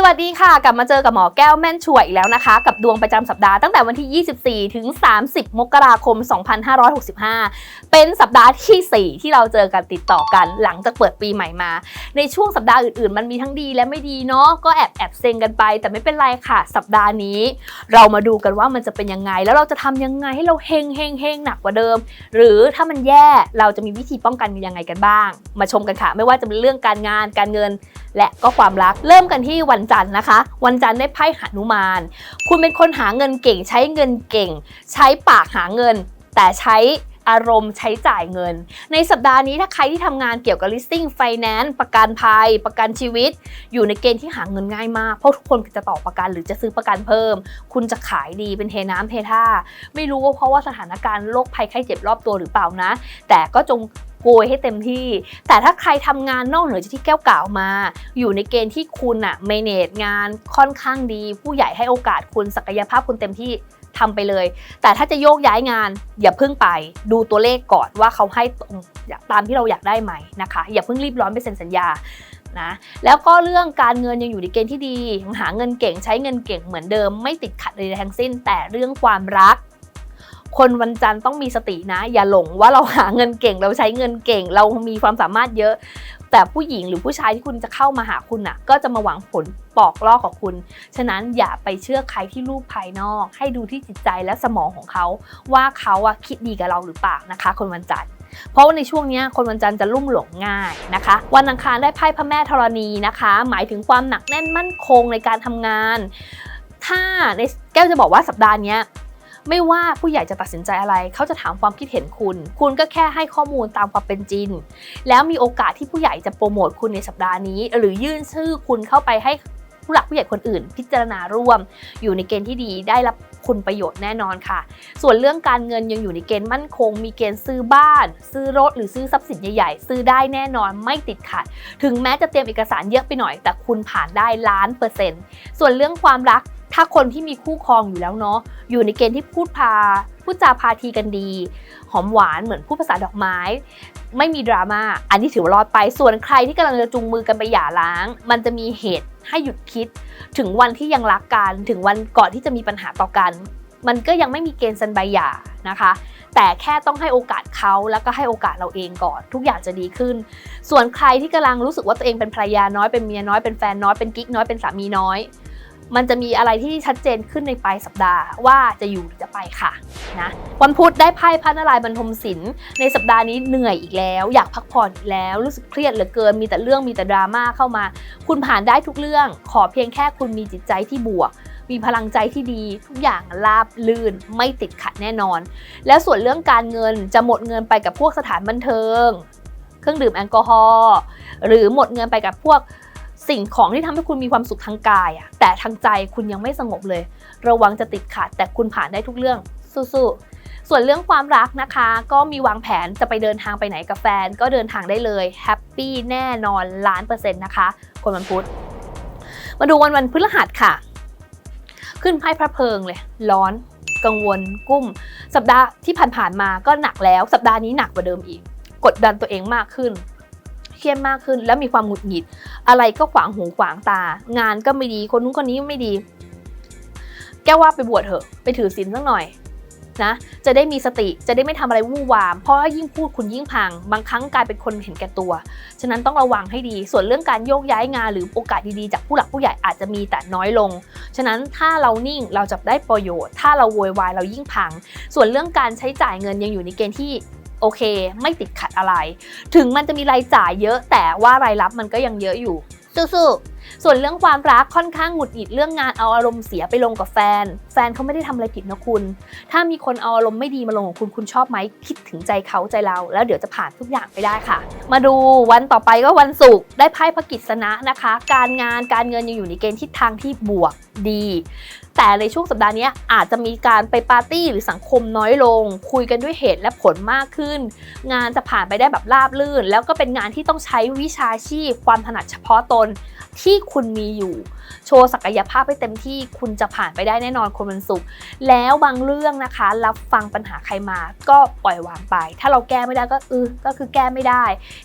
สวัสดีค่ะ กลับมาเจอกับหมอแก้วแม่นช่วยอีกแล้วนะคะ กับดวงประจำสัปดาห์ตั้งแต่วันที่ 24 ถึง 30 มกราคม 2565 เป็นสัปดาห์ที่ 4 ที่เราเจอกันติดต่อกันหลังจากเปิดปีใหม่มา ในช่วงสัปดาห์อื่นๆ มันมีทั้งดีและไม่ดีเนาะก็แอบแอบเซ็งกันไป แต่ไม่เป็นไรค่ะ สัปดาห์นี้ เรามาดูกันว่ามันจะเป็นยังไง แล้วเราจะทำยังไงให้เราเฮงเฮงเฮงหนักกว่าเดิม หรือถ้ามันแย่เราจะมีวิธีป้องกันยังไงกันบ้าง มาชมกันค่ะ ไม่ว่าจะเป็นเรื่องการงานการเงิน และก็ความรักเริ่มกันที่วันจันทร์นะคะ วันจันทร์ได้ไพ่หนุมาน คุณเป็นคนหาเงินเก่ง ใช้เงินเก่ง ใช้ปากหาเงิน แต่ใช้อารมณ์ใช้จ่ายเงิน ในสัปดาห์นี้ถ้าใครที่ทำงานเกี่ยวกับ listing finance ประกันภัย ประกันชีวิต อยู่ในเกณฑ์ที่หาเงินง่ายมาก เพราะทุกคนจะต่อประกันหรือจะซื้อประกันเพิ่ม คุณจะขายดีเป็นเทน้ำเทท่า ไม่รู้ว่าเพราะว่าสถานการณ์โรคภัยไข้เจ็บรอบตัวหรือเปล่านะ แต่ก็จง กยให้เต็มที่ แต่ถ้าใครทำงานนอกเหนือจากที่แก้วกล่าวมา อยู่ในเกณฑ์ที่คุณอะเมเนจงานค่อนข้างดี ผู้ใหญ่ให้โอกาสคุณศักยภาพคุณเต็มที่ทำไปเลย แต่ถ้าจะโยกย้ายงานอย่าเพิ่งไป ดูตัวเลขก่อนว่าเขาให้ตรงตามที่เราอยากได้ไหมนะคะ อย่าเพิ่งรีบร้อนไปเซ็นสัญญานะแล้วก็เรื่องการเงินยังอยู่ในเกณฑ์ที่ดียังหาเงินเก่งใช้เงินเก่งเหมือนเดิมไม่ติดขัดใดๆทั้งสิ้น แต่เรื่องความรัก คนวันจันทร์ต้องมีสตินะ อย่าหลงว่าเราหาเงินเก่งเราใช้เงินเก่ง เรามีความสามารถเยอะ แต่ผู้หญิงหรือผู้ชายที่คุณจะเข้ามาหาคุณน่ะ ก็จะมาหวังผลปอกลอกของคุณ ฉะนั้นอย่าไปเชื่อใครที่รูปภายนอก ให้ดูที่จิตใจและสมองของเขา ว่าเขาอะคิดดีกับเราหรือเปล่านะคะ คนวันจันทร์เพราะว่าในช่วงนี้คนวันจันทร์จะลุ่มหลงง่ายนะคะ วันอังคารได้ไพ่พระแม่ธรณีนะคะ หมายถึงความหนักแน่นมั่นคงในการทำงาน ถ้าในแก้วจะบอกว่าสัปดาห์นี้ ไม่ว่าผู้ใหญ่จะตัดสินใจอะไร เขาจะถามความคิดเห็นคุณ คุณก็แค่ให้ข้อมูลตามความเป็นจริง แล้วมีโอกาสที่ผู้ใหญ่จะโปรโมทคุณในสัปดาห์นี้ หรือยื่นชื่อคุณเข้าไปให้ผู้หลักผู้ใหญ่คนอื่น พิจารณาร่วม อยู่ในเกณฑ์ที่ดีได้รับคุณประโยชน์แน่นอนค่ะ ส่วนเรื่องการเงินยังอยู่ในเกณฑ์มั่นคง มีเกณฑ์ซื้อบ้าน ซื้อรถหรือซื้อทรัพย์สินใหญ่ๆ ซื้อได้แน่นอนไม่ติดขัด ถึงแม้จะเตรียมเอกสารเยอะไปหน่อย แต่คุณผ่านได้ล้านเปอร์เซ็นต์ส่วนเรื่องความรัก ถ้าคนที่มีคู่ครองอยู่แล้วเนาะอยู่ในเกณฑ์ที่พูดพาพูดจาพาทีกันดี หอมหวานเหมือนพูดภาษาดอกไม้ ไม่มีดราม่าอันนี้ถือว่ารอดไปส่วนใครที่กำลังจะจูงมือกันไปหย่าร้าง มันจะมีเหตุให้หยุดคิด ถึงวันที่ยังรักกันถึงวันก่อนที่จะมีปัญหาต่อกัน มันก็ยังไม่มีเกณฑ์สันใบหย่านะคะ แต่แค่ต้องให้โอกาสเขาแล้วก็ให้โอกาสเราเองก่อน ทุกอย่างจะดีขึ้น ส่วนใครที่กำลังรู้สึกว่าตัวเองเป็นภรรยาน้อยเป็นเมียน้อยเป็นแฟนน้อยเป็นกิ๊กน้อยเป็นสามีน้อย มันจะมีอะไรที่ชัดเจนขึ้นในปลายสัปดาห์ว่าจะอยู่หรือจะไปค่ะนะวันพุธได้ไพ่พระนารายณ์บรรทมศิลป์ในสัปดาห์นี้เหนื่อยอีกแล้ว อยากพักผ่อนอีกแล้ว รู้สึกเครียดเหลือเกินมีแต่เรื่องมีแต่ดราม่าเข้ามา คุณผ่านได้ทุกเรื่อง ขอเพียงแค่คุณมีจิตใจที่บวก มีพลังใจที่ดีทุกอย่างราบลื่นไม่ติดขัดแน่นอน แล้วส่วนเรื่องการเงินจะหมดเงินไปกับพวกสถานบันเทิง เครื่องดื่มแอลกอฮอล์หรือหมดเงินไปกับพวก สิ่งของที่ทำให้คุณมีความสุขทางกายอะแต่ทางใจคุณยังไม่สงบเลย ระวังจะติดขัดแต่คุณผ่านได้ทุกเรื่องสู้ๆส่วนเรื่องความรักนะคะ ก็มีวางแผนจะไปเดินทางไปไหนกับแฟน ก็เดินทางได้เลยแฮปปี้แน่นอนล้านเปอร์เซ็นต์นะคะ คนวันพุธมาดูวันวันพฤหัสค่ะ ขึ้นไพ่พระเพลิงเลย ร้อน กังวล กุ้ม สัปดาห์ที่ผ่านๆมาก็หนักแล้ว สัปดาห์นี้หนักกว่าเดิมอีก กดดันตัวเองมากขึ้น เครียดมากขึ้น แล้วมีความหงุดหงิด อะไรก็ขวางหูขวางตา งานก็ไม่ดีคนนู้นคนนี้ไม่ดี แก้ว่าไปบวชเถอะ ไปถือศีลสักหน่อยนะจะได้มีสติจะได้ไม่ทำอะไรวู่วาม เพราะยิ่งพูดคุณยิ่งพัง บางครั้งกลายเป็นคนเห็นแก่ตัว ฉะนั้นต้องระวังให้ดี ส่วนเรื่องการโยกย้ายงานหรือโอกาสดีๆ จากผู้หลักผู้ใหญ่อาจจะมีแต่น้อยลง ฉะนั้นถ้าเรานิ่งเราจะได้ประโยชน์ ถ้าเราโวยวายเรายิ่งพัง ส่วนเรื่องการใช้จ่ายเงินยังอยู่ในเกณฑ์ที่ โอเค ไม่ติดขัดอะไร ถึงมันจะมีรายจ่ายเยอะแต่ว่ารายรับมันก็ยังเยอะอยู่สู้ๆส่วนเรื่องความรักค่อนข้างหงุดหงิดเรื่องงานเอาอารมณ์เสียไปลงกับแฟน แฟนเขาไม่ได้ทำอะไรผิดนะคุณ ถ้ามีคนเอาอารมณ์ไม่ดีมาลงของคุณคุณชอบไหมคิดถึงใจเขาใจเรา แล้วเดี๋ยวจะผ่านทุกอย่างไปได้ค่ะ มาดูวันต่อไปก็วันศุกร์ได้ไพ่พระกิษณะนะคะ การงานการเงินยังอยู่ในเกณฑ์ทิศทางที่บวกดี แต่ในช่วงสัปดาห์นี้อาจจะมีการไปปาร์ตี้หรือสังคมน้อยลง คุยกันด้วยเหตุและผลมากขึ้น งานจะผ่านไปได้แบบราบลื่น แล้วก็เป็นงานที่ต้องใช้วิชาชีพ ความถนัดเฉพาะตนที่คุณมีอยู่ โชว์ศักยภาพให้เต็มที่คุณจะผ่านไปได้แน่นอนคนวันศุกร์แล้วบางเรื่องนะคะ รับฟังปัญหาใครมาก็ปล่อยวางไป ถ้าเราแก้ไม่ได้ก็เออก็คือแก้ไม่ได้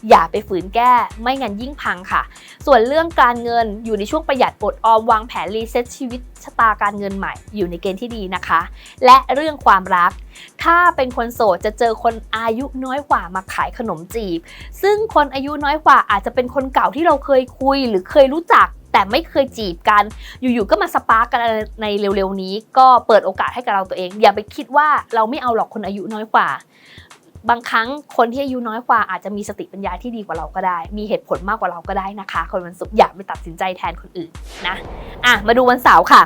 อย่าไปฝืนแก้ไม่งั้นยิ่งพังค่ะ ส่วนเรื่องการเงินอยู่ในช่วงประหยัดอดออมวางแผนรีเซ็ตชีวิตชะตาการเงินใหม่อยู่ในเกณฑ์ที่ดีนะคะ และเรื่องความรัก ถ้าเป็นคนโสดจะเจอคนอายุน้อยกว่ามาขายขนมจีบ ซึ่งคนอายุน้อยกว่าอาจจะเป็นคนเก่าที่เราเคยคุยหรือเคยรู้จักแต่ไม่เคยจีบกัน อยู่ๆ ก็มาสปาร์กกันในเร็วๆ นี้ ก็เปิดโอกาสให้กับเราตัวเอง อย่าไปคิดว่าเราไม่เอาหรอกคนอายุน้อยกว่า บางครั้งคนที่อายุน้อยกว่าอาจจะมีสติปัญญาที่ดีกว่าเราก็ได้ มีเหตุผลมากกว่าเราก็ได้นะคะ คนวันศุกร์อย่าไปตัดสินใจแทนคนอื่นนะอะมาดูวันเสาร์ค่ะ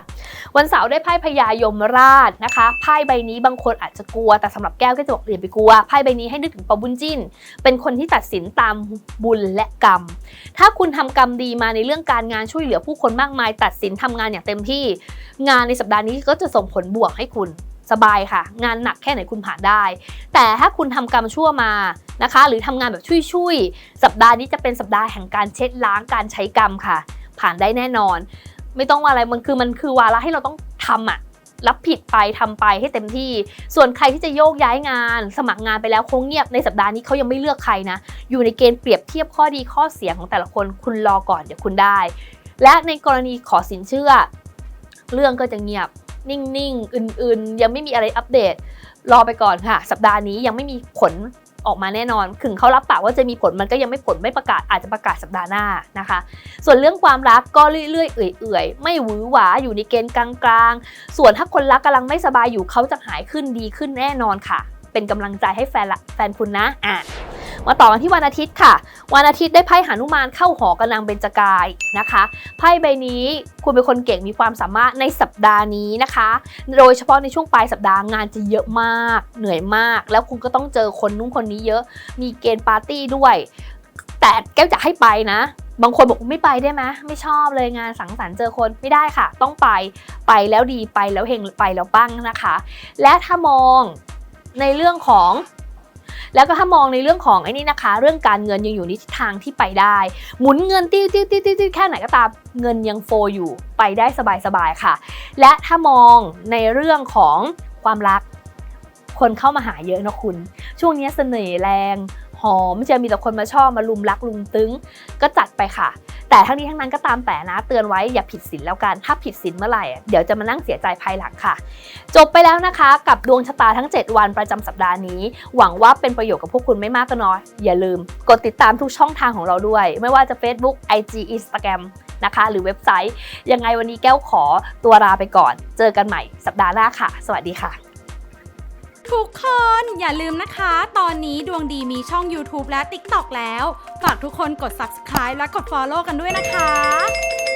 วันเสาร์ได้ไพ่พญายมราชนะคะไพ่ใบนี้บางคนอาจจะกลัวแต่สำหรับแก้วก็จะบอกอย่าไปกลัวไพ่ใบนี้ให้นึกถึงปอบุญจินเป็นคนที่ตัดสินตามบุญและกรรม ถ้าคุณทำกรรมดีมาในเรื่องการงานช่วยเหลือผู้คนมากมาย ตัดสินทำงานอย่างเต็มที่ งานในสัปดาห์นี้ก็จะส่งผลบวกให้คุณ สบายค่ะ งานหนักแค่ไหนคุณผ่านได้ แต่ถ้าคุณทำกรรมชั่วมานะคะ หรือทำงานแบบช่วยๆสัปดาห์นี้จะเป็นสัปดาห์แห่งการเช็ดล้างการใช้กรรมค่ะ ผ่านได้แน่นอน ไม่ต้องว่าอะไรมันคือมันคือวาระให้เราต้องทำอะรับผิดไปทำไปให้เต็มที่ ส่วนใครที่จะโยกย้ายงาน สมัครงานไปแล้วคงเงียบในสัปดาห์นี้เขายังไม่เลือกใครนะ อยู่ในเกณฑ์เปรียบเทียบข้อดีข้อเสียของแต่ละคนคุณรอก่อนเดี๋ยวคุณได้ และในกรณีขอสินเชื่อ เรื่องก็จะเงียบ นิ่งๆ อื่นๆ ยังไม่มีอะไรอัปเดต รอไปก่อนค่ะ สัปดาห์นี้ยังไม่มีผลออกมาแน่นอน ถึงเขารับปากว่าจะมีผลมันก็ยังไม่ผลไม่ประกาศอาจจะประกาศสัปดาห์หน้านะคะ ส่วนเรื่องความรักก็เรื่อยๆเอื่อยๆ ไม่หวือหวาอยู่ในเกณฑ์กลางๆ ส่วนถ้าคนรักกำลังไม่สบายอยู่เขาจะหายขึ้นดีขึ้นแน่นอนค่ะ เป็นกำลังใจให้แฟนละแฟนคุณนะอะ มาต่อกันที่วันอาทิตย์ค่ะ วันอาทิตย์ได้ไพ่หานุมานเข้าหอกำลังเบญจกายนะคะไพ่ใบนี้คุณเป็นคนเก่งมีความสามารถในสัปดาห์นี้นะคะ โดยเฉพาะในช่วงปลายสัปดาห์งานจะเยอะมาก เหนื่อยมาก แล้วคุณก็ต้องเจอคนนู้นคนนี้เยอะ มีเกณฑ์ปาร์ตี้ด้วย แต่แก้วจะให้ไปนะบางคนบอกไม่ไปได้ไหมไม่ชอบเลยงานสังสรรค์เจอคนไม่ได้ค่ะ ต้องไปไปแล้วดีไปแล้วเฮงไปแล้วปั้งนะคะ และถ้ามองในเรื่องของ แล้วก็ถ้ามองในเรื่องของไอ้นี่นะคะ เรื่องการเงินยังอยู่ในทิศทางที่ไปได้ หมุนเงินติ้วติ้วติ้วติ้วแค่ไหนก็ตามเงินยังโฟอยู่ไปได้สบายๆค่ะ และถ้ามองในเรื่องของความรัก คนเข้ามาหาเยอะนะคุณ ช่วงนี้เสน่ห์แรงหอมจะมีแต่คนมาชอบมาลุมรักลุมตึง ก็จัดไปค่ะ แต่ทั้งนี้ทั้งนั้นก็ตามแต่นะ เตือนไว้อย่าผิดศีลแล้วกัน ถ้าผิดศีลเมื่อไหร่ เดี๋ยวจะมานั่งเสียใจภายหลังค่ะ จบไปแล้วนะคะ กับดวงชะตาทั้ง 7 วันประจำสัปดาห์นี้ หวังว่าเป็นประโยชน์กับพวกคุณไม่มากก็น้อย อย่าลืม กดติดตามทุกช่องทางของเราด้วย ไม่ว่าจะ Facebook IG Instagram นะคะ หรือเว็บไซต์ ยังไงวันนี้แก้วขอตัวลาไปก่อน เจอกันใหม่สัปดาห์หน้าค่ะ สวัสดีค่ะ ทุกคนอย่าลืมนะคะ ตอนนี้ดวงดีมีช่อง YouTube และ TikTok แล้ว ฝากทุกคนกด subscribe และกด follow กันด้วยนะคะ